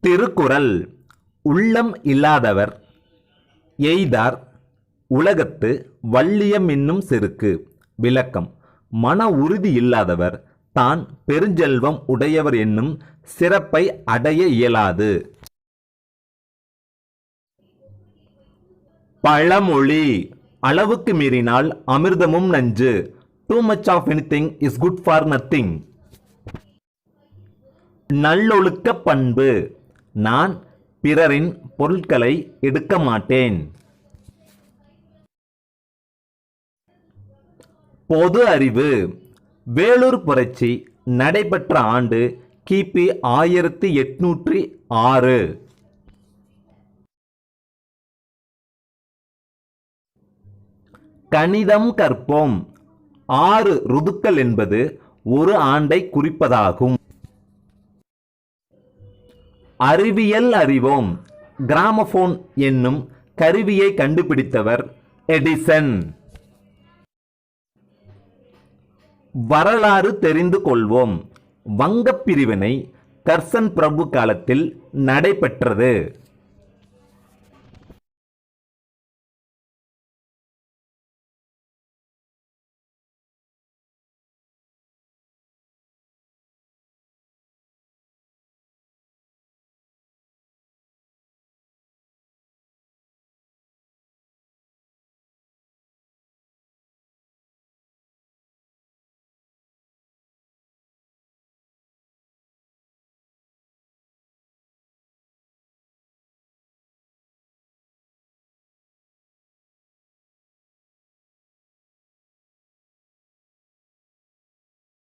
திருக்குறள் உள்ளம் இல்லாதவர் எய்தார் உலகத்து வள்ளியம் என்னும் செருக்கு. விளக்கம். மன உறுதி இல்லாதவர் தான் பெருஞ்செல்வம் உடையவர் என்னும் சிறப்பை அடைய இயலாது. பழமொழி. அளவுக்கு மீறினால் அமிர்தமும் நஞ்சு. Too much of anything is good for nothing நல்லொழுக்க பண்பு. நான் பிறரின் பொருட்களை எடுக்க மாட்டேன். பொது அறிவு. வேலூர் புரட்சி நடைபெற்ற ஆண்டு கிபி ஆயிரத்தி எட்நூற்றி ஆறு. கணிதம் கற்போம். ஆறு ருதுக்கள் என்பது ஒரு ஆண்டை குறிப்பதாகும். அறிவியல் அறிவோம். கிராமபோன் என்னும் கருவியை கண்டுபிடித்தவர் எடிசன். வரலாறு தெரிந்து கொள்வோம். வங்கப் பிரிவினை கர்சன் பிரபு காலத்தில் நடைபெற்றது.